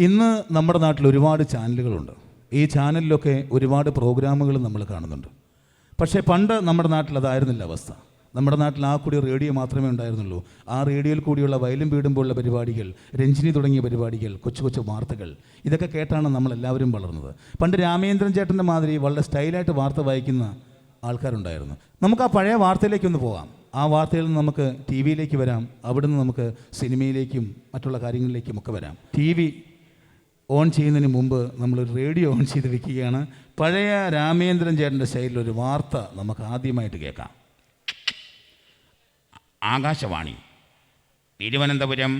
ഇന്ന് നമ്മുടെ നാട്ടിൽ ഒരുപാട് ചാനലുകളുണ്ട്. ഈ ചാനലിലൊക്കെ ഒരുപാട് പ്രോഗ്രാമുകൾ നമ്മൾ കാണുന്നുണ്ട്. പക്ഷേ പണ്ട് നമ്മുടെ നാട്ടിൽ അതായിരുന്നില്ല അവസ്ഥ. നമ്മുടെ നാട്ടിൽ ആ കൂടി റേഡിയോ മാത്രമേ ഉണ്ടായിരുന്നുള്ളൂ. ആ റേഡിയോയിൽ കൂടിയുള്ള വയലും വീടും പോലുള്ള പരിപാടികൾ രഞ്ജിനി തുടങ്ങിയ പരിപാടികൾ കൊച്ചു കൊച്ചു വാർത്തകൾ ഇതൊക്കെ കേട്ടാണ് നമ്മളെല്ലാവരും വളർന്നത്. പണ്ട് രാമേന്ദ്രൻ ചേട്ടന്റെ മാതിരി വളരെ സ്റ്റൈലായിട്ട് വാർത്ത വായിക്കുന്ന ആൾക്കാരുണ്ടായിരുന്നു. നമുക്ക് ആ പഴയ വാർത്തയിലേക്കൊന്ന് പോകാം. ആ വാർത്തയിൽ നിന്ന് നമുക്ക് ടി വിയിലേക്ക് വരാം. അവിടുന്ന് നമുക്ക് സിനിമയിലേക്കും മറ്റുള്ള കാര്യങ്ങളിലേക്കും ഒക്കെ വരാം. ടി വി ഓൺ ചെയ്യുന്നതിന് മുമ്പ് നമ്മൾ റേഡിയോ ഓൺ ചെയ്ത് വെക്കുകയാണ്. പഴയ രാമേന്ദ്രൻ ചേട്ടന്റെ സ്റ്റൈലിൽ ഒരു വാർത്ത നമുക്ക് ആദ്യമായിട്ട് കേൾക്കാം. ആകാശവാണി തിരുവനന്തപുരം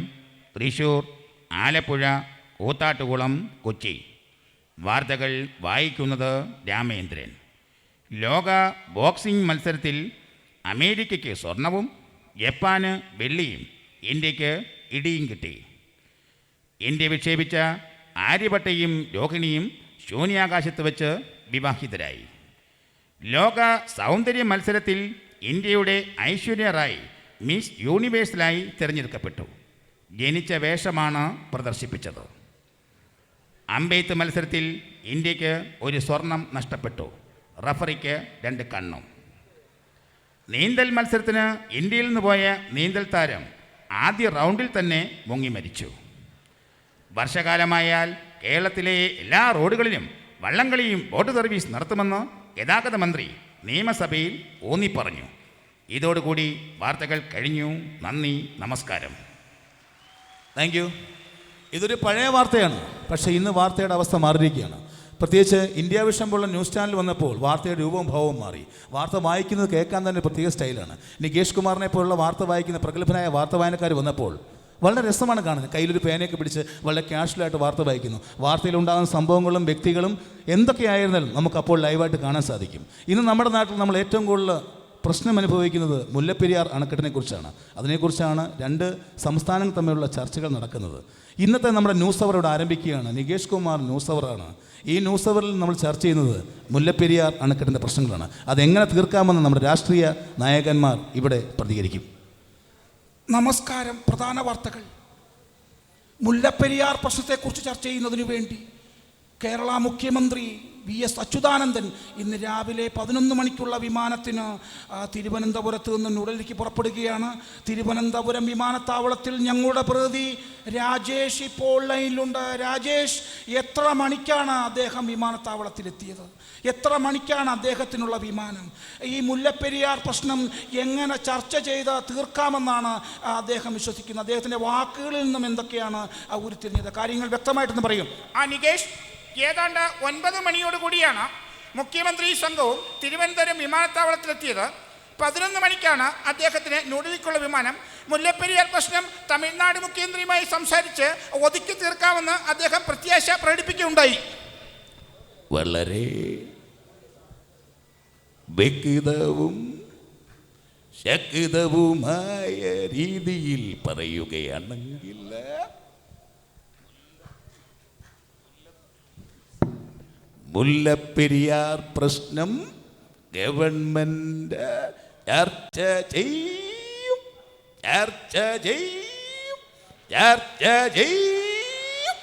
തൃശൂർ ആലപ്പുഴ കൂത്താട്ടുകുളം കൊച്ചി. വാർത്തകൾ വായിക്കുന്നത് രാമേന്ദ്രൻ. ലോക ബോക്സിംഗ് മത്സരത്തിൽ അമേരിക്കയ്ക്ക് സ്വർണവും ജപ്പാന് വെള്ളിയും ഇന്ത്യയ്ക്ക് ഇടിയും കിട്ടി. ഇന്ത്യ വിക്ഷേപിച്ച ആര്യഭട്ടയും രോഹിണിയും ശൂന്യാകാശത്ത് വെച്ച് വിവാഹിതരായി. ലോക സൗന്ദര്യ മത്സരത്തിൽ ഇന്ത്യയുടെ ഐശ്വര്യ റായ് മിസ് യൂണിവേഴ്സിലായി തിരഞ്ഞെടുക്കപ്പെട്ടു. ജനിച്ച വേഷമാണ് പ്രദർശിപ്പിച്ചത്. അമ്പെയ്ത്ത് മത്സരത്തിൽ ഇന്ത്യയ്ക്ക് ഒരു സ്വർണം നഷ്ടപ്പെട്ടു. റഫറിക്ക് രണ്ട് കണ്ണും. നീന്തൽ മത്സരത്തിന് ഇന്ത്യയിൽ നിന്ന് പോയ നീന്തൽ താരം ആദ്യ റൗണ്ടിൽ തന്നെ മുങ്ങി മരിച്ചു വർഷകാലമായാൽ കേരളത്തിലെ എല്ലാ റോഡുകളിലും വള്ളംകളിയും ബോട്ട് സർവീസ് നടത്തുമെന്ന് ഗതാഗത മന്ത്രി നിയമസഭയിൽ ഊന്നിപ്പറഞ്ഞു. ഇതോടുകൂടി വാർത്തകൾ കഴിഞ്ഞു. നന്ദി. നമസ്കാരം. താങ്ക് യു ഇതൊരു പഴയ വാർത്തയാണ്. പക്ഷേ ഇന്ന് വാർത്തയുടെ അവസ്ഥ മാറിയിരിക്കുകയാണ്. പ്രത്യേകിച്ച് ഇന്ത്യ വിഷം പോലുള്ള ന്യൂസ് ചാനൽ വന്നപ്പോൾ വാർത്തയുടെ രൂപവും ഭാവവും മാറി. വാർത്ത വായിക്കുന്നത് കേൾക്കാൻ തന്നെ പ്രത്യേക സ്റ്റൈലാണ്. നികേഷ് കുമാറിനെ പോലുള്ള വാർത്ത വായിക്കുന്ന പ്രഗത്ഭനായ വാർത്ത വായനക്കാർ വന്നപ്പോൾ വളരെ രസമാണ് കാണുന്നത്. കയ്യിലൊരു പേനയൊക്കെ പിടിച്ച് വളരെ കാഷ്വലായിട്ട് വാർത്ത വായിക്കുന്നു. വാർത്തയിലുണ്ടാകുന്ന സംഭവങ്ങളും വ്യക്തികളും എന്തൊക്കെയായിരുന്നാലും നമുക്ക് അപ്പോൾ ലൈവായിട്ട് കാണാൻ സാധിക്കും. ഇന്ന് നമ്മുടെ നാട്ടിൽ നമ്മൾ ഏറ്റവും കൂടുതൽ പ്രശ്നം അനുഭവിക്കുന്നത് മുല്ലപ്പെരിയാർ അണക്കെട്ടിനെ കുറിച്ചാണ് അതിനെക്കുറിച്ചാണ് രണ്ട് സംസ്ഥാനങ്ങൾ തമ്മിലുള്ള ചർച്ചകൾ നടക്കുന്നത്. ഇന്നത്തെ നമ്മുടെ ന്യൂസ് അവർ ഇവിടെ ആരംഭിക്കുകയാണ്. നികേഷ് കുമാർ ന്യൂസ് അവറാണ് ഈ ന്യൂസ് അവറിൽ നമ്മൾ ചർച്ച ചെയ്യുന്നത് മുല്ലപ്പെരിയാർ അണക്കെട്ടിന്റെ പ്രശ്നങ്ങളാണ്. അതെങ്ങനെ തീർക്കാമെന്ന് നമ്മുടെ രാഷ്ട്രീയ നായകന്മാർ ഇവിടെ പ്രതികരിക്കും. നമസ്കാരം പ്രധാന വാർത്തകൾ. മുല്ലപ്പെരിയാർ പ്രശ്നത്തെക്കുറിച്ച് ചർച്ച ചെയ്യുന്നതിനു വേണ്ടി കേരള മുഖ്യമന്ത്രി വി എസ് അച്യുതാനന്ദൻ ഇന്ന് രാവിലെ പതിനൊന്ന് മണിക്കുള്ള വിമാനത്തിന് തിരുവനന്തപുരത്ത് നിന്ന് ന്യൂഡൽഹിക്ക് പുറപ്പെടുകയാണ്. തിരുവനന്തപുരം വിമാനത്താവളത്തിൽ ഞങ്ങളുടെ പ്രതി രാജേഷ് ഇപ്പോൾ ലൈനിലുണ്ട്. രാജേഷ് എത്ര മണിക്കാണ് അദ്ദേഹം വിമാനത്താവളത്തിലെത്തിയത്? എത്ര മണിക്കാണ് അദ്ദേഹത്തിനുള്ള വിമാനം? ഈ മുല്ലപ്പെരിയാർ പ്രശ്നം എങ്ങനെ ചർച്ച ചെയ്ത് തീർക്കാമെന്നാണ് അദ്ദേഹം വിശ്വസിക്കുന്നത്. അദ്ദേഹത്തിന്റെ വാക്കുകളിൽ നിന്നും എന്തൊക്കെയാണ് ഉരുത്തിരിഞ്ഞത്? കാര്യങ്ങൾ വ്യക്തമായിട്ടൊന്ന് പറയും. ആ നികേഷ് ഏതാണ്ട് ഒൻപത് മണിയോട് കൂടിയാണ് മുഖ്യമന്ത്രി സംഘവും തിരുവനന്തപുരം വിമാനത്താവളത്തിലെത്തിയത്. പതിനൊന്ന് മണിക്കാണ് അദ്ദേഹത്തിന് ന്യൂഡൽഹിക്കുള്ള വിമാനം മുല്ലപ്പെരിയാർ പ്രശ്നം തമിഴ്നാട് മുഖ്യമന്ത്രിയുമായി സംസാരിച്ച് ഒതുക്കി തീർക്കാമെന്ന് അദ്ദേഹം പ്രത്യാശ പ്രകടിപ്പിക്കുകയുണ്ടായി. വളരെ വ്യക്തിതവും ശക്തവുമായ രീതിയിൽ പറയുകയാണെങ്കിൽ മുല്ലപ്പെരിയാർ പ്രശ്നം ഗവൺമെന്റ് ചർച്ച ചെയ്യും. ചർച്ച ചെയ്യും. ചർച്ച ചെയ്യും.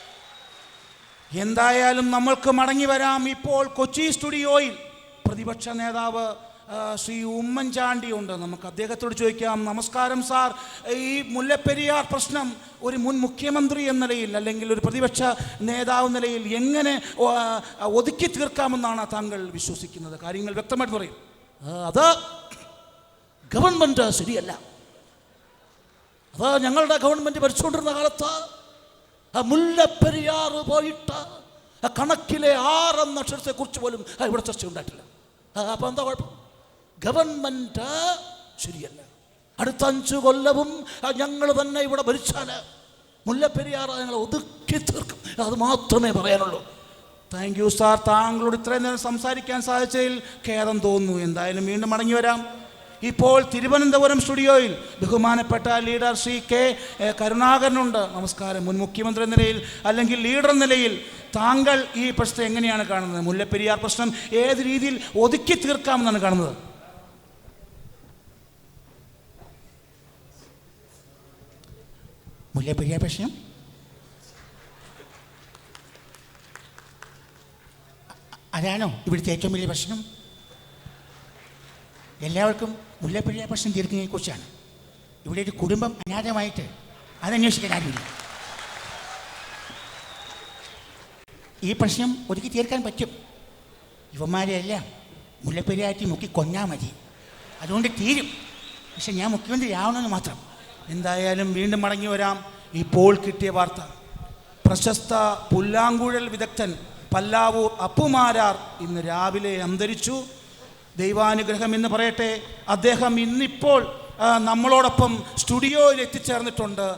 എന്തായാലും നമ്മൾക്ക് മടങ്ങി വരാം ഇപ്പോൾ കൊച്ചി സ്റ്റുഡിയോയിൽ പ്രതിപക്ഷ നേതാവ് ശ്രീ ഉമ്മൻചാണ്ടി ഉണ്ട്. നമുക്ക് അദ്ദേഹത്തോട് ചോദിക്കാം നമസ്കാരം സാർ. ഈ മുല്ലപ്പെരിയാർ പ്രശ്നം ഒരു മുൻ മുഖ്യമന്ത്രി എന്ന നിലയിൽ അല്ലെങ്കിൽ ഒരു പ്രതിപക്ഷ നേതാവ് നിലയിൽ എങ്ങനെ ഒതുക്കി തീർക്കാമെന്നാണ് താങ്കൾ വിശ്വസിക്കുന്നത്? കാര്യങ്ങൾ വ്യക്തമായിട്ട് പറയും. അത് ഗവൺമെന്റ് ശരിയല്ല. അത് ഞങ്ങളുടെ ഗവൺമെന്റ് ഭരിച്ചുകൊണ്ടിരുന്ന കാലത്ത് മുല്ലപ്പെരിയാർ പോയിട്ട് കണക്കിലെ ആറെന്ന അക്ഷരത്തെക്കുറിച്ച് പോലും ഇവിടെ ചർച്ച ഉണ്ടായിട്ടില്ല അപ്പം എന്താ കുഴപ്പം? ഗവൺമെന്റ് ശരിയല്ല. അടുത്ത അഞ്ച് കൊല്ലവും ഞങ്ങൾ തന്നെ ഇവിടെ ഭരിച്ചാൽ മുല്ലപ്പെരിയാർ ഞങ്ങൾ ഒതുക്കി തീർക്കും. അത് മാത്രമേ പറയാനുള്ളൂ. താങ്ക് യു സാർ താങ്കളോട് ഇത്രയും നേരം സംസാരിക്കാൻ സാധിച്ചതിൽ ഖേദം തോന്നുന്നു. എന്തായാലും വീണ്ടും മടങ്ങി വരാം. ഇപ്പോൾ തിരുവനന്തപുരം സ്റ്റുഡിയോയിൽ ബഹുമാനപ്പെട്ട ലീഡർ ശ്രീ കെ കരുണാകരനുണ്ട്. നമസ്കാരം. മുൻ മുഖ്യമന്ത്രി നിലയിൽ അല്ലെങ്കിൽ ലീഡർ നിലയിൽ താങ്കൾ ഈ പ്രശ്നം എങ്ങനെയാണ് കാണുന്നത്? മുല്ലപ്പെരിയാർ പ്രശ്നം ഏത് രീതിയിൽ ഒതുക്കി തീർക്കാമെന്നാണ് കാണുന്നത്? മുല്ലപ്പെരിയാർ പ്രശ്നം അതാണോ ഇവിടുത്തെ ഏറ്റവും വലിയ പ്രശ്നം എല്ലാവർക്കും മുല്ലപ്പെരിയാർ പ്രശ്നം തീർക്കുന്നതിനെക്കുറിച്ചാണ് ഇവിടെ ഒരു കുടുംബം അനാഥമായിട്ട് അതന്വേഷിക്കാൻ ആരുമില്ല. ഈ പ്രശ്നം ഒതുക്കി തീർക്കാൻ പറ്റും. ഇവന്മാരെയെല്ലാം മുല്ലപ്പെരിയാറ്റി മുക്കി കൊന്നാൽ മതി. അതുകൊണ്ട് തീരും. പക്ഷെ ഞാൻ മുഖ്യമന്ത്രി ആവണമെന്ന് മാത്രം. എന്തായാലും വീണ്ടും മടങ്ങി വരാം. ഇപ്പോൾ കിട്ടിയ വാർത്ത. പ്രശസ്ത പുല്ലാങ്കുഴൽ വിദഗ്ധൻ പല്ലാവൂർ അപ്പുമാരാർ ഇന്ന് രാവിലെ അന്തരിച്ചു. ദൈവാനുഗ്രഹം എന്ന് പറയട്ടെ. അദ്ദേഹം ഇന്നിപ്പോൾ നമ്മളോടൊപ്പം സ്റ്റുഡിയോയിൽ എത്തിച്ചേർന്നിട്ടുണ്ട്.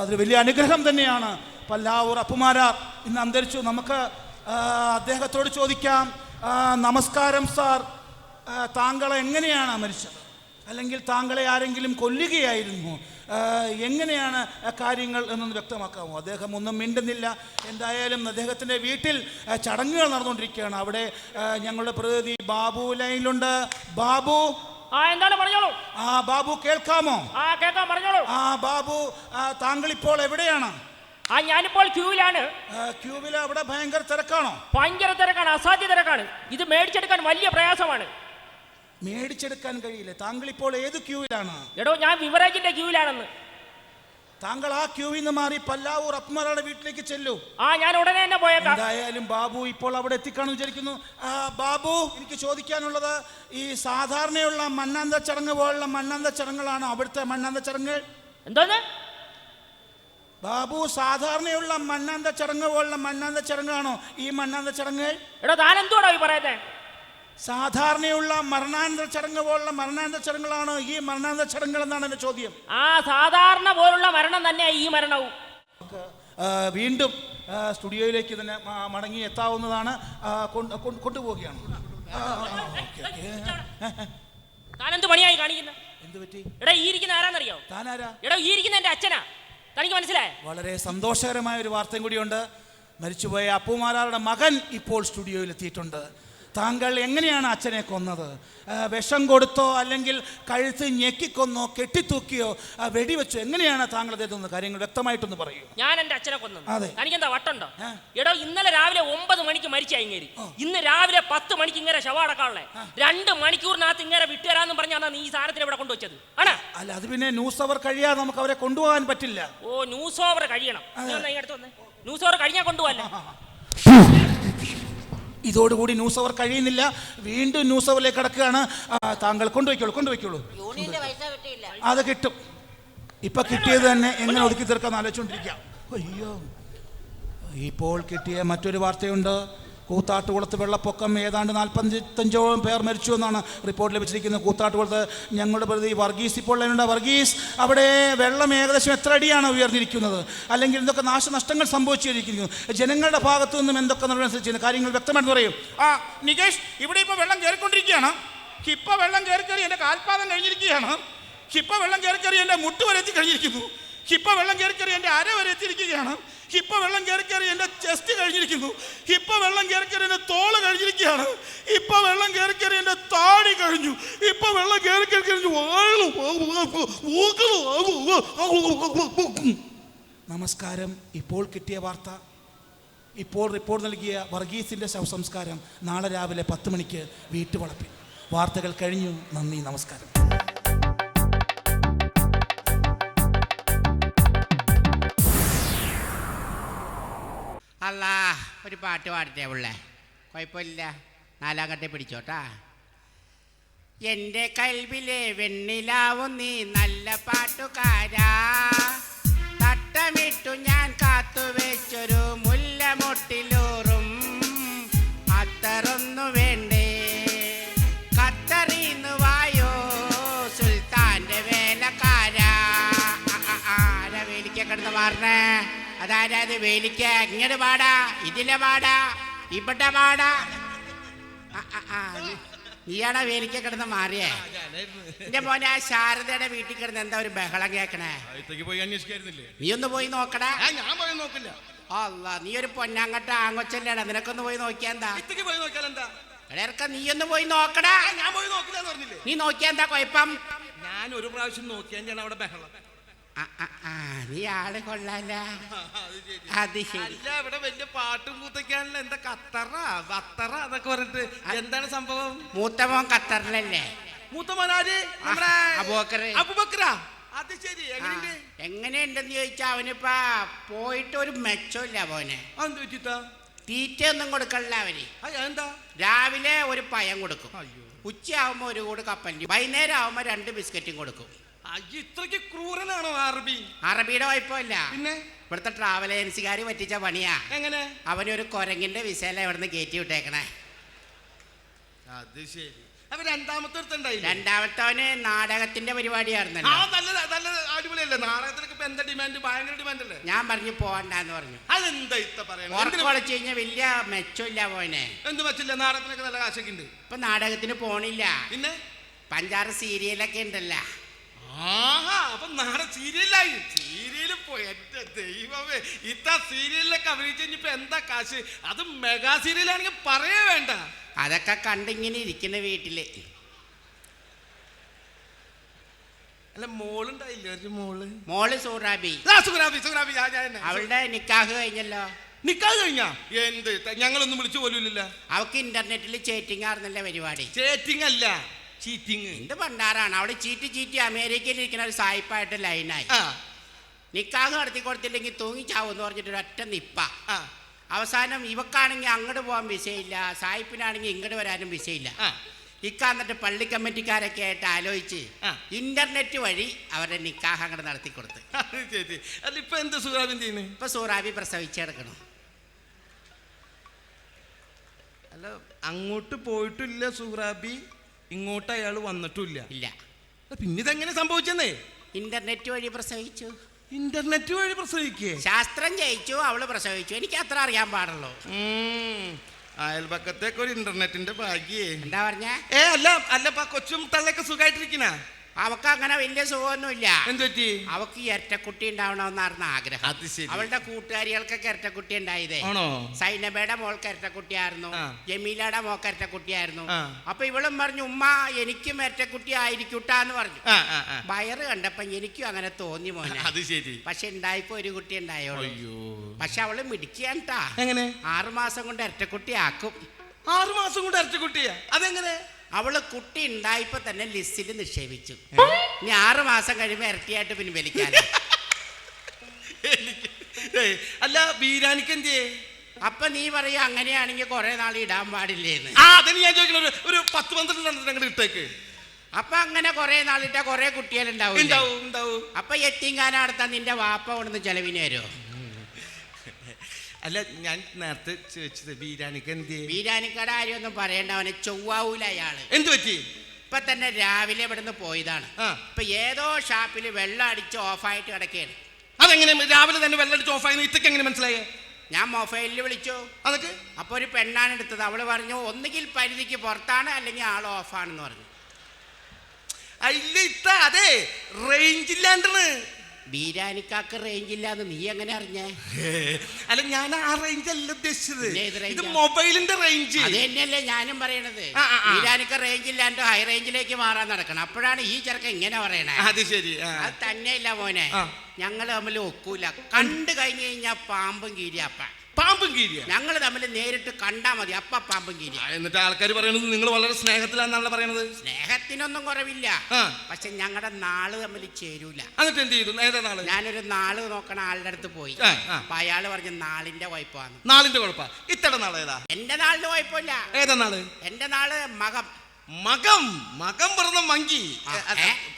അതൊരു വലിയ അനുഗ്രഹം തന്നെയാണ്. പല്ലാവൂർ അപ്പുമാരാർ ഇന്ന് അന്തരിച്ചു. നമുക്ക് അദ്ദേഹത്തോട് ചോദിക്കാം. നമസ്കാരം സാർ. താങ്കൾ എങ്ങനെയാണ് മരിച്ചത്? അല്ലെങ്കിൽ താങ്കളെ ആരെങ്കിലും കൊല്ലുകയായിരുന്നു എങ്ങനെയാണ് കാര്യങ്ങൾ എന്നൊന്ന് വ്യക്തമാക്കാമോ? അദ്ദേഹം ഒന്നും മിണ്ടുന്നില്ല. എന്തായാലും അദ്ദേഹത്തിന്റെ വീട്ടിൽ ചടങ്ങുകൾ നടന്നുകൊണ്ടിരിക്കുകയാണ്. അവിടെ ഞങ്ങളുടെ പ്രതിനിധി ബാബു ലൈനിലുണ്ട്. ബാബു? ആ എന്താണ് പറഞ്ഞോളൂ. ആ ബാബു കേൾക്കാമോ? ആ കേൾക്കാം പറഞ്ഞോളൂ. ആ ബാബു താങ്കൾ ഇപ്പോൾ എവിടെയാണ്? ആ ഞാനിപ്പോൾ ക്യൂവിലാണ്. ക്യൂവിൽ അവിടെ ഭയങ്കര തിരക്കാണോ? ഭയങ്കര തിരക്കാണ് അസാധ്യ തിരക്കാണ്. ഇത് മേടിച്ചെടുക്കാൻ വലിയ പ്രയാസമാണ്. മേടിച്ചെടുക്കാൻ കഴിയില്ല. താങ്കൾ ഇപ്പോൾ ഏത് ക്യൂവിലാണ്? എടോ ഞാൻ വിവരാജിന്റെ ക്യൂവിലാണെന്ന്. താങ്കൾ ആ ക്യൂവിൽ നിന്ന് മാറി പല്ലാവൂർ അപ്മറയുടെ വീട്ടിലേക്ക് ചെല്ലൂ. ആ ഞാൻ ഉടനെ തന്നെ പോയേക്കാം. എന്തായാലും ബാബു ഇപ്പോൾ അവിടെ എത്തിക്കാണെന്ന് വിചാരിക്കുന്നു. ആ, ബാബു എനിക്ക് ചോദിക്കാനുള്ളത് ഈ സാധാരണയുള്ള മണ്ണാന്ത ചടങ്ങ് പോലുള്ള മണ്ണാന്ത ചടങ്ങുകളാണോ അവിടുത്തെ മണ്ണാന്ത ചടങ്ങ്? എന്തോന്ന്? ബാബു സാധാരണയുള്ള മണ്ണാന്ത ചടങ്ങ് പോലുള്ള മണ്ണാന്ത ചടങ്ങാണോ ഈ മണ്ണാന്ത ചടങ്ങ്? എടോ താൻ എന്തുവാടോ ഈ പറയുന്നേ? സാധാരണയുള്ള മരണാനന്തര ചടങ്ങ് പോലുള്ള മരണാനന്തര ചടങ്ങുകളാണ് ഈ മരണാനന്തര ചടങ്ങുകൾ എന്നാണ് എന്റെ ചോദ്യം. ആ സാധാരണ പോലുള്ള മരണം തന്നെ ഈ മരണവും. വീണ്ടും സ്റ്റുഡിയോയിലേക്ക് തന്നെ മടങ്ങി എത്താവുന്നതാണ് കൊണ്ടുപോവുകയാണ്. പണിയായി കാണിക്കുന്നത് എന്ത് പറ്റി? എടാ ഈ ഇരിക്കുന്ന ആരാന്നറിയോ? താനാരാ? എടോ ഈ ഇരിക്കുന്ന എന്റെ അച്ഛനാ. തനിക്ക് മനസ്സിലായേ? വളരെ സന്തോഷകരമായ ഒരു വാർത്തയും കൂടിയുണ്ട്. മരിച്ചുപോയ അപ്പുമാരാരുടെ മകൻ ഇപ്പോൾ സ്റ്റുഡിയോയിൽ എത്തിയിട്ടുണ്ട് താങ്കൾ എങ്ങനെയാണ് അച്ഛനെ കൊന്നത്? വിഷം കൊടുത്തോ അല്ലെങ്കിൽ കഴുത്ത് ഞെക്കിക്കൊന്നോ കെട്ടിത്തൂക്കിയോ വെടിവെച്ചോ? എങ്ങനെയാണ് താങ്കൾ അദ്ദേഹത്തിന് കാര്യങ്ങൾ വ്യക്തമായിട്ടൊന്ന് പറയൂ ഞാൻ എന്റെ അച്ഛനെ കൊന്നു. അതെ. എന്താ വട്ടുണ്ടോ? എടോ ഇന്നലെ രാവിലെ ഒമ്പത് മണിക്ക് മരിച്ച ഇങ്ങേരി ഇന്ന് രാവിലെ പത്ത് മണിക്ക് ഇങ്ങനെ ശവാടക്കാളെ രണ്ട് മണിക്കൂറിനകത്ത് ഇങ്ങനെ വിട്ടുതരാന്ന് പറഞ്ഞാണ് നീ ഈ സാധനത്തിന് ഇവിടെ കൊണ്ടുവച്ചത്. ആണ്? അല്ല അത് പിന്നെ ന്യൂസ് അവർ കഴിയാതെ നമുക്ക് അവരെ കൊണ്ടുപോകാൻ പറ്റില്ല. ഓ ന്യൂസ് ഓവർ കഴിയണം. ന്യൂസ് ഓവർ കഴിഞ്ഞാൽ കൊണ്ടുപോകല്ലേ? ഇതോടുകൂടി ന്യൂസ് അവർ കഴിയുന്നില്ല. വീണ്ടും ന്യൂസ് അവറിലേക്ക് കിടക്കുകയാണ്. താങ്കൾ കൊണ്ടുപോയിക്കോളൂ കൊണ്ടുപോയിക്കോളൂ. അത് കിട്ടും. ഇപ്പൊ കിട്ടിയത് തന്നെ എങ്ങനെ ഒതുക്കി തീർക്കാൻ ആലോചിച്ചുകൊണ്ടിരിക്കാം അയ്യോ ഇപ്പോൾ കിട്ടിയ മറ്റൊരു വാർത്തയുണ്ട്. കൂത്താട്ടുകുളത്ത് വെള്ളപ്പൊക്കം ഏതാണ്ട് നാൽപ്പത്തഞ്ചോളം പേർ മരിച്ചു എന്നാണ് റിപ്പോർട്ട് ലഭിച്ചിരിക്കുന്നത്. കൂത്താട്ടുകുളത്ത് ഞങ്ങളുടെ പ്രതി വർഗീസ് ഇപ്പോൾ ഉണ്ട് വർഗീസ് അവിടെ വെള്ളം ഏകദേശം എത്ര അടിയാണ് ഉയർന്നിരിക്കുന്നത്? അല്ലെങ്കിൽ എന്തൊക്കെ നാശനഷ്ടങ്ങൾ സംഭവിച്ചിരിക്കുന്നു ജനങ്ങളുടെ ഭാഗത്തു നിന്നും എന്തൊക്കെ നടപടി കാര്യങ്ങൾ വ്യക്തമായിട്ട് പറയും. ആ നികേഷ് ഇവിടെ ഇപ്പോൾ വെള്ളം കയറിക്കൊണ്ടിരിക്കുകയാണ് ഇപ്പോൾ വെള്ളം കയറി കയറി എന്റെ കാൽപാദം കഴിഞ്ഞിരിക്കുകയാണ്. ഇപ്പോൾ വെള്ളം കയറി കയറി എന്റെ മുട്ട് വരെ എത്തി കഴിഞ്ഞിരിക്കുന്നു. ഹിപ്പ വെള്ളം കയറി കയറി എന്റെ അര വരെ എത്തിയിരിക്കുകയാണ് ഹിപ്പ വെള്ളം കയറി കയറി എന്റെ ചെസ്റ്റ് കഴിഞ്ഞിരിക്കുന്നു ഹിപ്പ വെള്ളം കയറി കയറി എന്റെ തോൾ കഴിഞ്ഞിരിക്കുകയാണ് ഇപ്പോൾ വെള്ളം കയറി കയറി എന്റെ താടി കഴിഞ്ഞു ഇപ്പോൾ വെള്ളം കയറി കയറി കഴിഞ്ഞു നമസ്കാരം ഇപ്പോൾ കിട്ടിയ വാർത്ത ഇപ്പോൾ റിപ്പോർട്ട് നൽകിയ വർഗീസിന്റെ ശവസംസ്കാരം നാളെ രാവിലെ പത്ത് മണിക്ക് വീട്ടുവളപ്പിൽ വാർത്തകൾ കഴിഞ്ഞു നന്ദി നമസ്കാരം അല്ല ഒരു പാട്ട് പാടട്ടെ ഉള്ളേ കുഴപ്പമില്ല. നാലാം കട്ടി പിടിച്ചോട്ടാ. എന്റെ കൽവിലെ വെണ്ണിലാവും നീ നല്ല പാട്ടുകാരാ. തട്ടമിട്ടു ഞാൻ കാത്തു വെച്ചൊരു മുല്ലമൊട്ടിലൂറും. അത്തറൊന്നു വേണ്ടേ? കത്തറിന്ന് വായോ? സുൽത്താന്റെ വേലക്കാരാ. ആരാ വേലിക്ക കിടന്ന് മാറണേ അതാരാ അത് വേലിക്ക? ഇങ്ങനെ പാടാ ഇതിലെ പാടാ ഇവിടെ പാടാ നീയാടാ വേലിക്ക കിടന്ന് മാറിയേ? എന്റെ മോനെ ആ ശാരദയുടെ വീട്ടിൽ കിടന്ന് എന്താ ഒരു ബഹളം കേക്കണേ? നീ ഒന്ന് പോയി നോക്കടാ. ഞാൻ പോയി നോക്കില്ല. അല്ല നീ ഒരു പൊന്നാങ്കട്ട ആങ്ങൊച്ചല്ലേടാ നിനക്കൊന്ന് പോയി നോക്കിയാ എന്താ? പോയി നോക്കിയാൽ എന്താ? ഇടയിറക്ക നീ ഒന്ന് പോയി നോക്കടാ. ഞാൻ പോയി നോക്കില്ല നീ നോക്കിയാ എന്താ കൊഴപ്പം? ഞാൻ ഒരു പ്രാവശ്യം നോക്കിയാൽ അവിടെ ബഹളം. നീ ആൾ കൊള്ളാല. അത് ശരി. അല്ല ഇവിടെ വലിയ പാട്ടും കൂത്തൊക്കെയാണല്ലോ. എന്താ ഖത്തറ? ഖത്തറ എന്നൊക്കെ പറഞ്ഞിട്ട് എന്താണ് സംഭവം? മൂത്തമോൻ ഖത്തറിലല്ലേ? മൂത്തമോനാര് നമ്മുടെ അബൂബക്കറ്. അബൂബക്കറ? അത് ശരി. എങ്ങനെയുണ്ട്? എങ്ങനെയുണ്ടെന്ന് ചോദിച്ചാ അവനിപ്പാ പോയിട്ട് ഒരു മെച്ചമില്ല പോനെ തീറ്റ ഒന്നും കൊടുക്കണില്ല അവന്. എന്താ രാവിലെ ഒരു പയം കൊടുക്കും. ഉച്ചയാവുമ്പോ ഒരു കൂട് കപ്പലിന് വൈകുന്നേരം ആവുമ്പോ രണ്ട് ബിസ്ക്കറ്റും കൊടുക്കും. അയ്യോ ഇത്രയ്ക്ക് ക്രൂരനാണോ അറബി? അറബിയുടെ വായ്പല്ല പിന്നെ? ഇവിടുത്തെ ട്രാവൽ ഏജൻസിക്കാർ പറ്റിച്ച പണിയാ. എങ്ങനെ? അവനൊരു കുരങ്ങിന്റെ വിസയല്ല ഇവിടുന്ന് കയറ്റി വിട്ടേക്കണേ. അത് ശരി. അപ്പൊ രണ്ടാമത്തെ അടുത്തുണ്ടായില്ല രണ്ടാമത്തവന് നാടകത്തിന്റെ പരിപാടിയായിരുന്നു. അടിപൊളിയല്ലേ? നാടകത്തിനൊക്കെ ഇപ്പൊ എന്താ ഡിമാൻഡ് ഭയങ്കര ഡിമാൻഡ് അല്ലേ? ഞാൻ പറഞ്ഞു പോവണ്ടെന്ന് പറഞ്ഞു. അതെന്താ ഇത്ത പറയുന്നത് ഒളിച്ചു കഴിഞ്ഞാൽ വലിയ മെച്ചമില്ല പോനെ എന്ത് മെച്ചില്ല നാടകത്തിനൊക്കെ നല്ല കാശൊക്കെ ഉണ്ട്. ഇപ്പൊ നാടകത്തിന് പോണില്ല. പിന്നെ? പഞ്ചാറ് സീരിയലൊക്കെ ഉണ്ടല്ലോ. ആഹാ അപ്പൊ നാളെ സീരിയലായി സീരിയലിൽ പോയി. എന്റെ ദൈവമേ ഇത്ത സീരിയലിലൊക്കെ അഭിനയിച്ച് കഴിഞ്ഞപ്പോ എന്താ കാശ്? അത് മെഗാ സീരിയലാണെങ്കിൽ പറയേ വേണ്ട. അതൊക്കെ കണ്ടിങ്ങനെ ഇരിക്കുന്ന വീട്ടിൽ. അല്ല മോളുണ്ടായില്ല? ഒരു മോൾ. മോൾ സൂറാബി. സുഗ്രാബി സുഗ്രാബി ഞാൻ ഞാൻ തന്നെ. അവളുടെ നിക്കാഹ് കഴിഞ്ഞല്ലോ. നിക്കാഹ് കഴിഞ്ഞാ? എന്ത്? ത- ഞങ്ങളൊന്നും വിളിച്ചു പോലുമില്ല അവക്ക് ഇന്റർനെറ്റിൽ ചേറ്റിംഗ് ആർന്നല്ലേ പരിപാടി? ചേറ്റിംഗ് അല്ല. ചീറ്റിംഗ് എന്ത് പണ്ടാറാണ് അവിടെ ചീറ്റി ചീറ്റി അമേരിക്കയിൽ ഇരിക്കുന്ന ഒരു സായിപ്പായിട്ട് ലൈനായി. നിക്കാഹ് നടത്തി കൊടുത്തില്ലെങ്കിൽ തൂങ്ങിച്ചാവെന്ന് പറഞ്ഞിട്ട് ഒരൊറ്റ നിപ്പ. അവസാനം ഇവക്കാണെങ്കിൽ അങ്ങോട്ട് പോകാൻ വിസയില്ല. സായിപ്പിനാണെങ്കിൽ ഇങ്ങോട്ട് വരാനും വിസയില്ല. ഇക്കാന്നിട്ട് പള്ളി കമ്മിറ്റിക്കാരൊക്കെ ആയിട്ട് ആലോചിച്ച് ഇന്റർനെറ്റ് വഴി അവരുടെ നിക്കാഹ് അങ്ങോട്ട് നടത്തി കൊടുത്ത്. എന്ത് ഇപ്പൊ സൂറാബി പ്രസവിച്ചെടുക്കണം അല്ല അങ്ങോട്ട് പോയിട്ടില്ല സുഗ്രാബി ഇങ്ങോട്ട് അയാൾ വന്നിട്ടില്ല. ഇല്ല. പിന്നെ ഇതെങ്ങനെ സംഭവിച്ചെന്നേ? ഇന്റർനെറ്റ് വഴി പ്രസവിച്ചു ഇന്റർനെറ്റ് വഴി പ്രസവിക്കേ ശാസ്ത്രം ജയിച്ചു അവൾ പ്രസവിച്ചു എനിക്ക് അത്ര അറിയാൻ പാടുള്ളൂ. അയൽപക്കത്തേക്ക് ഒരു ഇന്റർനെറ്റിന്റെ ഭാഗ്യേ. എന്താ പറഞ്ഞ? ഏ അല്ല അല്ലപ്പാ കൊച്ചും തള്ളൊക്കെ സുഖമായിട്ടിരിക്കണ അവക്ക് അങ്ങനെ വലിയ സുഖമൊന്നുമില്ല. എന്തുപറ്റി അവക്ക് ഇരട്ടക്കുട്ടി ഉണ്ടാവണമെന്നായിരുന്നു ആഗ്രഹം. അത് ശരി. അവളുടെ കൂട്ടുകാരികൾക്കൊക്കെ ഇരട്ടക്കുട്ടി ഉണ്ടായതേ. ആണോ? സൈനബയുടെ മോൾക്ക് ഇരട്ടക്കുട്ടിയായിരുന്നു ജമീലയുടെ മോൾക്ക് ഇരട്ടക്കുട്ടിയായിരുന്നു. അപ്പൊ ഇവളും പറഞ്ഞു ഉമ്മ എനിക്കും ഇരട്ടക്കുട്ടി ആയിരിക്കൂട്ടാന്ന് പറഞ്ഞു. വയറ് കണ്ടപ്പോ എനിക്കും അങ്ങനെ തോന്നി മോനെ. അത് ശരി. പക്ഷെ ഉണ്ടായപ്പോ ഒരു കുട്ടി ഉണ്ടായോളൂ പക്ഷെ അവൾ മിടിക്കാണ്ടാ എങ്ങനെ? ആറുമാസം കൊണ്ട് ഇരട്ടക്കുട്ടി ആക്കും. ആറുമാസം കൊണ്ട് ഇരട്ടക്കുട്ടിയാ കുട്ടിയാ അതെങ്ങനെ? അവൾ കുട്ടി ഉണ്ടായപ്പോ തന്നെ ലിസ്റ്റിൽ നിക്ഷേപിച്ചു. ഇനി ആറു മാസം കഴിയുമ്പോ ഇരട്ടിയായിട്ട് പിൻവലിക്കാൻ അല്ല ബീരാനിക്ക് എന്തേ അപ്പൊ നീ പറയാ അങ്ങനെയാണെങ്കിൽ കുറെ നാൾ ഇടാൻ പാടില്ലേന്ന്. ആ അതിന് ഞാൻ ചോദിക്കണ ഒരു- പത്ത് പന്ത്രണ്ട് ഇട്ടേക്ക്. അപ്പൊ അങ്ങനെ കുറെ നാളിട്ട കുറെ കുട്ടികളുണ്ടാവും അപ്പൊ എത്തിങ്കാന നടത്താൻ നിന്റെ വാപ്പ കൊണ്ടുവന്ന് ചെലവിന് വരുമോ അല്ല ഞാൻ നേരത്തെ ചോദിച്ചത് ബീരാനിക്ക് എന്ത് ബീരാനിക്കട കാര്യമൊന്നും പറയണ്ട അവനെ ചൊവ്വാവൂല അയാൾ. എന്ത് പറ്റി? ഇപ്പൊ തന്നെ രാവിലെ ഇവിടുന്ന് പോയതാണ്. ആ. ഇപ്പൊ ഏതോ ഷാപ്പിൽ വെള്ളം അടിച്ച് ഓഫായിട്ട് കിടക്കുകയാണ് അതെങ്ങനെ രാവിലെ തന്നെ വെള്ളം അടിച്ച് ഓഫായി ഇത്തക്ക് എങ്ങനെ മനസ്സിലായേ? ഞാൻ മൊബൈലിൽ വിളിച്ചു. അതൊക്കെ? അപ്പൊ ഒരു പെണ്ണാണ് എടുത്തത്. അവൾ പറഞ്ഞു ഒന്നുകിൽ പരിധിക്ക് പുറത്താണ് അല്ലെങ്കിൽ ആൾ ഓഫാണെന്ന് പറഞ്ഞു. ഇത്ത അതെ റേഞ്ച് ഇല്ലാണ്ടാണ്. ബീരാനിക്കാക്ക് റേഞ്ച് ഇല്ലാന്ന് നീ എങ്ങനെ അറിഞ്ഞേ? അല്ല ഞാൻ ആ റേഞ്ച് അല്ല ഉദ്ദേശിച്ചത്. ഇത് മൊബൈലിന്റെ റേഞ്ച് അത് തന്നെയല്ലേ ഞാനും പറയണത്. ബീരാനിക്ക റേഞ്ച് ഇല്ലാണ്ട് ഹൈ റേഞ്ചിലേക്ക് മാറാൻ നടക്കണം. അപ്പോഴാണ് ഈ ചെറുക്കൻ ഇങ്ങനെ പറയണേ. അത് ശരി അത് തന്നെയല്ല മോനെ. ഞങ്ങൾ തമ്മിൽ ഒക്കൂല. കണ്ടു കഴിഞ്ഞു കഴിഞ്ഞാൽ പാമ്പും കീരിയപ്പ. പാമ്പും കീരിയ. ഞങ്ങൾ തമ്മിൽ നേരിട്ട് കണ്ടാ മതി അപ്പ പാമ്പും കീരി എന്നിട്ട് ആൾക്കാർ പറയുന്നത് നിങ്ങൾ വളരെ സ്നേഹത്തിലാണെന്നാണ് പറയണത്. സ്നേഹത്തിനൊന്നും കുറവില്ല. പക്ഷെ ഞങ്ങളുടെ നാൾ തമ്മിൽ ചേരൂല. എന്നിട്ട് എന്ത് ചെയ്തു? ഏതാ നാൾ? ഞാനൊരു നാൾ നോക്കണ ആളുടെ അടുത്ത് പോയി. അപ്പൊ അയാൾ പറഞ്ഞ നാളിന്റെ കുഴപ്പമാണ് നാളിന്റെ കുഴപ്പ. ഇത്തട നാൾ ഏതാ? എന്റെ നാളിന് കുഴപ്പമില്ല. ഏതാ നാൾ? എന്റെ നാൾ മകം. മകം. മകം പറഞ്ഞ മങ്കി.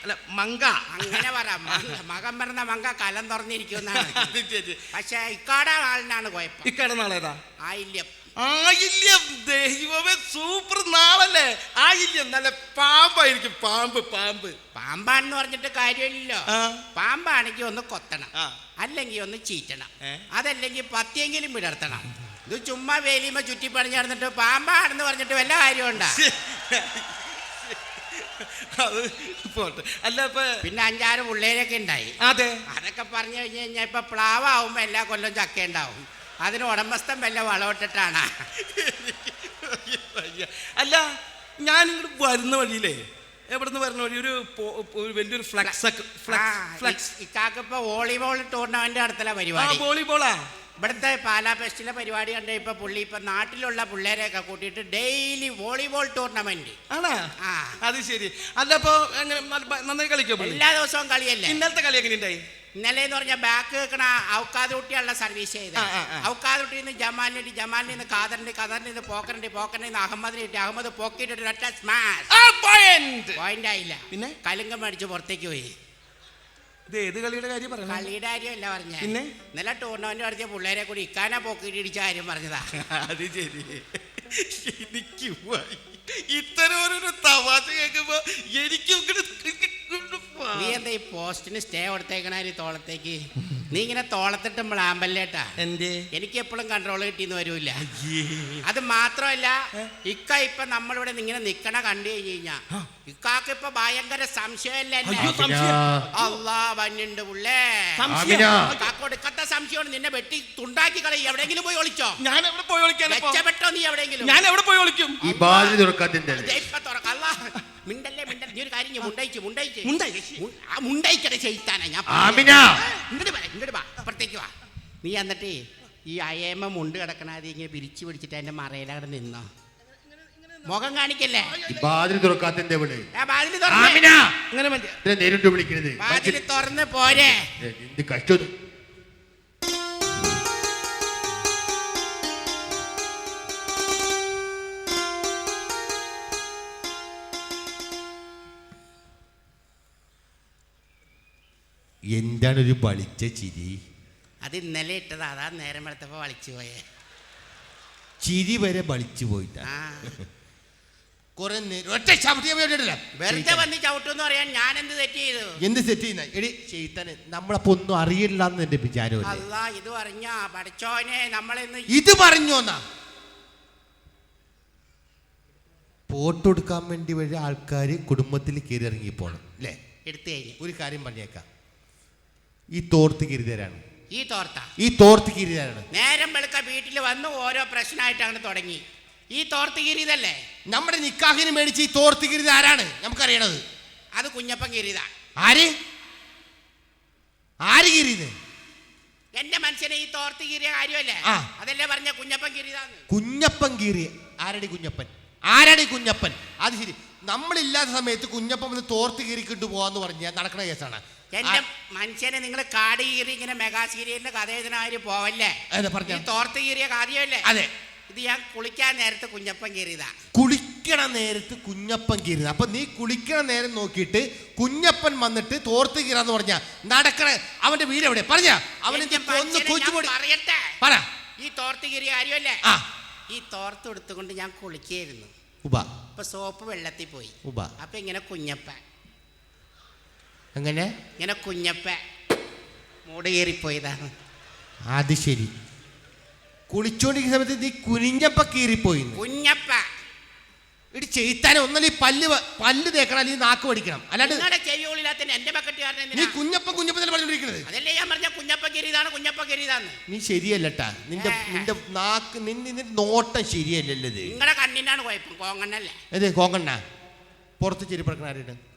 അല്ല, മങ്ക. അങ്ങനെ പറ. മകൻ മകം പറഞ്ഞ മങ്ക കലം തുറന്നിരിക്കുന്നാണ് പക്ഷെ ഇക്കാട ആളിനാണ് കുഴപ്പം. ഇക്കാട നാളേതാ? ആയില്യം. ആയില്യം. ദൈവമേ സൂപ്പർ നാളല്ലേ? ആയില്യം. നല്ല പാമ്പായിരിക്കും. പാമ്പ് പാമ്പ്. പാമ്പാന്ന് പറഞ്ഞിട്ട് കാര്യമില്ലല്ലോ. പാമ്പാണെങ്കി പാമ്പാണെങ്കിൽ ഒന്ന് കൊത്തണം. അല്ലെങ്കി അല്ലെങ്കിൽ ഒന്ന് ചീറ്റണം? അതല്ലെങ്കിൽ പത്തിയെങ്കിലും വിടർത്തണം. ഇത് ചുമ്മാ വേലിയുമ്പോ ചുറ്റി പണിഞ്ഞ് നടന്നിട്ട് പാമ്പാണെന്ന് പറഞ്ഞിട്ട് വല്ല കാര്യമുണ്ടാ? അത് പോട്ടെ. അല്ല ഇപ്പൊ പിന്നെ അഞ്ചാറ് പിള്ളേരൊക്കെ ഉണ്ടായി. അതെ. അതൊക്കെ പറഞ്ഞു കഴിഞ്ഞു കഴിഞ്ഞാൽ ഇപ്പൊ പ്ലാവാകുമ്പോ എല്ലാ കൊല്ലം ചക്ക ഉണ്ടാവും അതിന് ഉടമസ്ഥൻ വല്ല വളമിട്ടിട്ടാണ് അല്ല ഞാൻ ഇങ്ങോട്ട് വരുന്ന വഴിയിലേ എവിടുന്ന് വരുന്ന വഴി? ഒരു വലിയൊരു ഫ്ലക്സ് ഫ്ലക്സ് ഫ്ലക്സ് ഇ- ഇക്കാക്ക് ഇപ്പൊ വോളിബോൾ ടൂർണമെന്റ് നടത്തല പരിപാടി. വോളിബോളാ? ഇവിടുത്തെ പാലാ ഫെസ്റ്റിലെ പരിപാടി കണ്ട ഇപ്പൊ പുള്ളി ഇപ്പൊ നാട്ടിലുള്ള പിള്ളേരെയൊക്കെ കൂട്ടിയിട്ട് ഡെയിലി വോളിബോൾ ടൂർണമെന്റ് ആണോ? ആ. അത് ശരി. അല്ല അപ്പൊ എങ്ങനെ നല്ല- നന്നായി കളിക്കോ പുള്ളി? എല്ലാ ദിവസവും കളിയല്ലേ? ഇന്നലത്തെ കളി എങ്ങനെ ഉണ്ടായി? ഇന്നലെ എന്ന് പറഞ്ഞാൽ ബാക്ക് വെക്കണ ഔക്കാദുട്ടിയുള്ള സർവീസ് ചെയ്ത്. ആ, ആ, ആ. ഔക്കാദുട്ടിയിൽ നിന്ന് ജമാലിന് ജമാലിൽ നിന്ന് കാതറിന്റെ ഖദറിന് നിന്ന് പോക്കറിന്റെ പോക്കറിന് നിന്ന് അഹമ്മദിന് ഇട്ട് അഹമ്മദ് പോക്കിയിട്ട് ഒറ്റ സ്മാഷ് പോയിന്റ് ആയില്ല. പിന്നെ? കലുങ്കം മേടിച്ച് പുറത്തേക്ക് പോയി. ഇത് ഏത് കളിയുടെ കാര്യം പറഞ്ഞു കളിയുടെ കാര്യമല്ല പറഞ്ഞ പിന്നെ? ഇന്നലെ ടൂർണമെന്റ് നടത്തിയ പിള്ളേരെ കൂടി ഇക്കാനെ പോക്കിട്ട് ഇടിച്ച കാര്യം പറഞ്ഞതാ അത് ശരി എനിക്ക്. ഇത്തരം ഒരു തമാശ കേൾക്കുമ്പോ എനിക്ക് നീ എന്താ ഈ പോസ്റ്റിന് സ്റ്റേ കൊടുത്തേക്കണ ഈ തോളത്തേക്ക്? നീ ഇങ്ങനെ തോളത്തിട്ട് ആമ്പല്ലേട്ടാ. എന്റെ എനിക്ക് എപ്പോഴും കൺട്രോൾ കിട്ടിയെന്ന് വരൂല. അത് മാത്രമല്ല ഇക്ക ഇപ്പൊ നമ്മളിവിടെ ഇങ്ങനെ നിക്കണ കണ്ടു കഴിഞ്ഞു. കഴിഞ്ഞാ ഇക്കാക്ക് ഇപ്പൊ ഭയങ്കര സംശയമല്ലേ അള്ളാ വന്നുണ്ട് പുള്ളേ. ഇക്കത്തെ സംശയമാണ്. നിന്നെ വെട്ടി തുണ്ടാക്കി കളി എവിടെയെങ്കിലും പോയി ഒളിച്ചോ? ഞാൻ എവിടെ പോയി ഒളിക്കാൻ രക്ഷപ്പെട്ടോ നീ എവിടെയെങ്കിലും? ഞാൻ എവിടെ പോയി ഒളിക്കും? ഈ ബാധ്യത തുറക്കാത്തിന്റെ ദേ ഇപ്പൊ തുറക്ക. അല്ലാ. മിണ്ടല്ലേ? ഒരു കാര്യം ഞാൻ മുണ്ടയിച്ച് മുണ്ടയിച്ച്. മുണ്ടായി? മു- ആ മുണ്ടയിച്ചടെ ചെയ്താനാ ഞാൻ ആമിന! ഇങ്ങോട്ട് വാ ഇങ്ങോട്ട് വാ അപ്പുറത്തേക്ക് വാ. നീ എന്നിട്ടേ ഈ അയേമ മുണ്ട് കിടക്കണാതെ ഇങ്ങനെ പിരിച്ചു പിടിച്ചിട്ട് എന്റെ മറയിലവിടെ നിന്നോ? മുഖം കാണിക്കല്ലേ? ബാതിൽ തുറക്കാത്തിന്റെ തുറന്ന്. നേരിട്ട് വിളിക്കണത് വാതിൽ തുറന്ന് പോരെ. എന്ത് കഷ്ടം എന്താണ് ഒരു വളിച്ച ചിരി? അത് ഇന്നലെ ഇട്ടതാ അതാ നേരം വെളുത്തപ്പോ വളിച്ചു പോയേ. ചിരി വരെ വളിച്ചു പോയിട്ടാ. കുറെ ഒറ്റ ചവിട്ടിയ പോയിട്ടില്ല വെറുതെ വന്ന് ചവിട്ടെന്ന് പറയാൻ ഞാൻ എന്ത് തെറ്റ് ചെയ്തു? എന്ത് ചെയ്യുന്ന? എടി ചെയ്താനെ നമ്മളപ്പോ ഒന്നും അറിയില്ല എന്ന് എന്റെ വിചാരം അല്ല ഇത് പറഞ്ഞ പഠിച്ചോനെ നമ്മളിന്ന് ഇത് പറഞ്ഞോന്നാ പോട്ട് കൊടുക്കാൻ വേണ്ടി വരെ ആൾക്കാർ കുടുംബത്തിൽ കയറി ഇറങ്ങി പോണം അല്ലേ? എടുത്തു കഴിഞ്ഞു. ഒരു കാര്യം പറഞ്ഞേക്കാം. ഈ തോർത്ത് കിരിതരാണ് ഈ തോർത്ത. ഈ തോർത്ത് കിരിതരാണ് നേരം വെളുക്ക വീട്ടിൽ വന്ന് ഓരോ പ്രശ്നമായിട്ടാണ് തുടങ്ങി. ഈ തോർത്ത് കിരീതല്ലേ നമ്മുടെ നിക്കാഹിന് മേടിച്ച് ഈ തോർത്ത് കിരിത ആരാണ്? നമുക്കറിയണത്. അത് കുഞ്ഞപ്പൻ കിരീത ആര്? ആര് കിരീത് എന്റെ മനുഷ്യനെ ഈ തോർത്ത് കീറിയ കാര്യമല്ലേ? ആ. അതല്ലേ പറഞ്ഞ കുഞ്ഞപ്പൻ കീറിയതാന്ന്? കുഞ്ഞപ്പൻ കീറിയ ആരടി കുഞ്ഞപ്പൻ? ആരടി കുഞ്ഞപ്പൻ? അത് ശരി. നമ്മളില്ലാത്ത സമയത്ത് കുഞ്ഞപ്പൻ വന്ന് തോർത്ത് കീറിക്കിട്ട് പോവാന്ന് പറഞ്ഞാൽ നടക്കണ കേസാണ്. എന്റെ മനുഷ്യനെ നിങ്ങൾ കാട് കീറി ഇങ്ങനെ മെഗാ സീരിയലിന്റെ കഥ എഴുതണാര് പോവല്ലേ പറഞ്ഞോ. തോർത്ത് കീറിയ കാര്യമല്ലേ അതെ. ഇത് ഞാൻ കുളിക്കാൻ നേരത്തെ കുഞ്ഞപ്പൻ കീറിയതാ. കുളിക്കണ നേരത്ത് കുഞ്ഞപ്പൻ കീറിയത്. അപ്പൊ നീ കുളിക്കണ നേരം നോക്കിയിട്ട് കുഞ്ഞപ്പൻ വന്നിട്ട് തോർത്ത് കീറാന്ന് പറഞ്ഞ നടക്കണ അവന്റെ വീട് എവിടെ പറഞ്ഞ. അവനെ കൊച്ചുപൊടി പറയട്ടെ? പറ. ഈ തോർത്ത് കീറിയ കാര്യമല്ലേ? ആ. ഈ തോർത്ത് എടുത്തുകൊണ്ട് ഞാൻ കുളിക്കായിരുന്നു ഉബ ഇപ്പൊ സോപ്പ് വെള്ളത്തിൽ പോയി. ഉബ അപ്പൊ ഇങ്ങനെ കുഞ്ഞപ്പ അങ്ങനെ ഇങ്ങനെ കുഞ്ഞപ്പ മൂട് കീറിപ്പോയതാണ്. അത് ശരി. കുളിച്ചോണ്ടിരിക്കുന്ന സമയത്ത് നീ കുനിഞ്ഞപ്പ കീറിപ്പോയി കുഞ്ഞപ്പ. ഇടി ചെയ്താനെ ഒന്നല്ല ഈ പല്ല് പല്ല് തേക്കണം അല്ലെങ്കിൽ നാക്ക് പഠിക്കണം. അല്ലാണ്ട് നിങ്ങളുടെ ചെവികളില്ലാത്ത എന്റെ ബക്കറ്റുകാരൻ നീ കുഞ്ഞപ്പ കുഞ്ഞപ്പ തന്നെ പറഞ്ഞിരിക്കുന്നത് അതല്ലേ ഞാൻ പറഞ്ഞ? കുഞ്ഞപ്പ കുഞ്ഞപ്പ നീ ശരിയല്ലട്ടാ. നിന്റെ നിന്റെ നാക്ക് നിന്റെ നോട്ടം ശരിയല്ലല്ലേ നിങ്ങളുടെ കണ്ണിനാണ് കുഴപ്പം. കോങ്ങണ്ണല്ലേ? അതെ കോങ്ങണ്ണ. പുറത്ത് ചെരിപ്പടക്കണ എടുക്കണ ആരാണ് ആ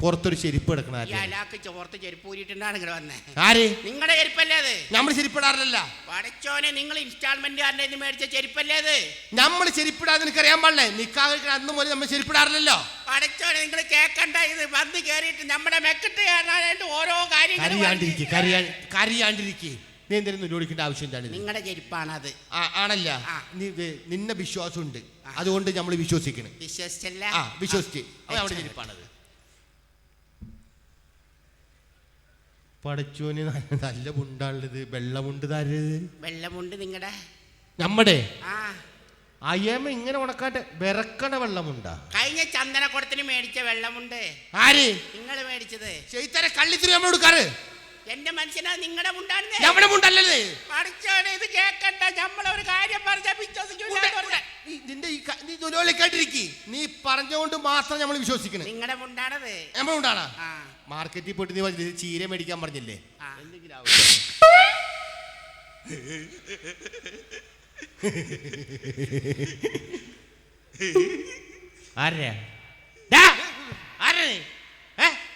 പുറത്തൊരു ചെരുപ്പ് എടുക്കണ അലാക്ക് ചോർത്ത് ചെരുപ്പ് ഊരിയിട്ടുണ്ടാണ് ഇങ്ങനെ വന്നേ. ആര്? നിങ്ങളുടെ ചെരുപ്പല്ലേ അത്? നമ്മൾ ചെരുപ്പിടാറില്ല പടച്ചോനെ നിങ്ങൾ ഇൻസ്റ്റാൾമെന്റുകാരന്റെ നിന്ന് മേടിച്ച ചെരുപ്പല്ലേ അത്? നമ്മൾ ചെരുപ്പിടാതെ നിനക്ക് അറിയാൻ പാടില്ലേ? നിക്കാതെ അന്ന് മുതൽ നമ്മൾ ചെരുപ്പിടാറില്ലല്ലോ. പടച്ചോനെ നിങ്ങൾ കേക്കണ്ട ഇത് വന്ന് കയറിയിട്ട് നമ്മുടെ മെക്കിട്ട് കയറാനായിട്ട് ഓരോ കാര്യങ്ങൾ കരയാണ്ടിരിക്കെ കരയാ നീ എന്തിനും ചോദിക്കേണ്ട ആവശ്യം എന്താണ് ഇത്? നിങ്ങളുടെ ചെരുപ്പാണ് അത് ആണല്ല. നിന്നെ വിശ്വാസമുണ്ട്. അതുകൊണ്ട് നമ്മൾ വിശ്വസിക്കണം വിശ്വസിച്ചല്ല. ആ വിശ്വസിച്ച്. അവിടെ ചെരുപ്പാണത്. പടച്ചോന് നല്ല- മുണ്ടാണുള്ളത്. വെള്ളമുണ്ട് തരരുത് വെള്ളമുണ്ട് നിങ്ങടെ? നമ്മടെ അയ്യമ്മ ഇങ്ങനെ ഉണക്കാട്ട് വിറക്കണ വെള്ളമുണ്ടാ കഴിഞ്ഞ ചന്ദനക്കുടത്തിന് മേടിച്ച വെള്ളമുണ്ട് ആര്? നിങ്ങൾ മേടിച്ചത്. ചെയ്തരെ കള്ളിത്തിരി നമ്മൾ കൊടുക്കാറ്. എന്റെ മനുഷ്യനാ നിങ്ങളുടെ മുണ്ടാണ് നമ്മുടെ മുണ്ടല്ലേ പഠിച്ചാണ് ഇത് കേക്കണ്ട. നമ്മളൊരു കാര്യം പറഞ്ഞ. വിശ്വസിക്കൂല നിന്റെ ഈ ക- നീ ജോലിക്കായിട്ടിരിക്കി നീ പറഞ്ഞുകൊണ്ട് മാത്രം നമ്മൾ വിശ്വസിക്കണേ. നിങ്ങളുടെ മുണ്ടാണത്. നമ്മൾ ഉണ്ടാണാ ആ. മാർക്കറ്റിൽ പോയിട്ട് നീ പറഞ്ഞില്ലേ, ചീര മേടിക്കാൻ പറഞ്ഞില്ലേ? ആ. ആരാ ഡാ,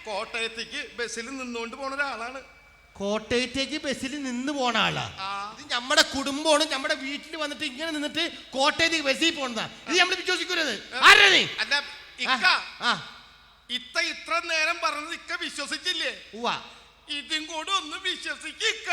കോട്ടയത്തേക്ക് ബസ്സിൽ നിന്നുകൊണ്ട് പോണ ഒരാളാണ്. കോട്ടയത്തേക്ക് ബസ്സിൽ നിന്ന് പോണ ആളാ? ആ. ഇത് നമ്മുടെ കുടുംബമാണ് നമ്മുടെ വീട്ടിൽ വന്നിട്ട് ഇങ്ങനെ നിന്നിട്ട് കോട്ടയത്തേക്ക് വെസി പോണതാ. ഇത് നമ്മൾ വിശ്വസിക്കരുത് ആരാ നീ അല്ല ഇക്ക. ആ ഇത്ത ഇത്ര നേരം പറഞ്ഞത് ഇക്ക വിശ്വസിച്ചില്ലേ? ഉവ്വ. ഇതും കൂടെ ഒന്ന് വിശ്വസിക്ക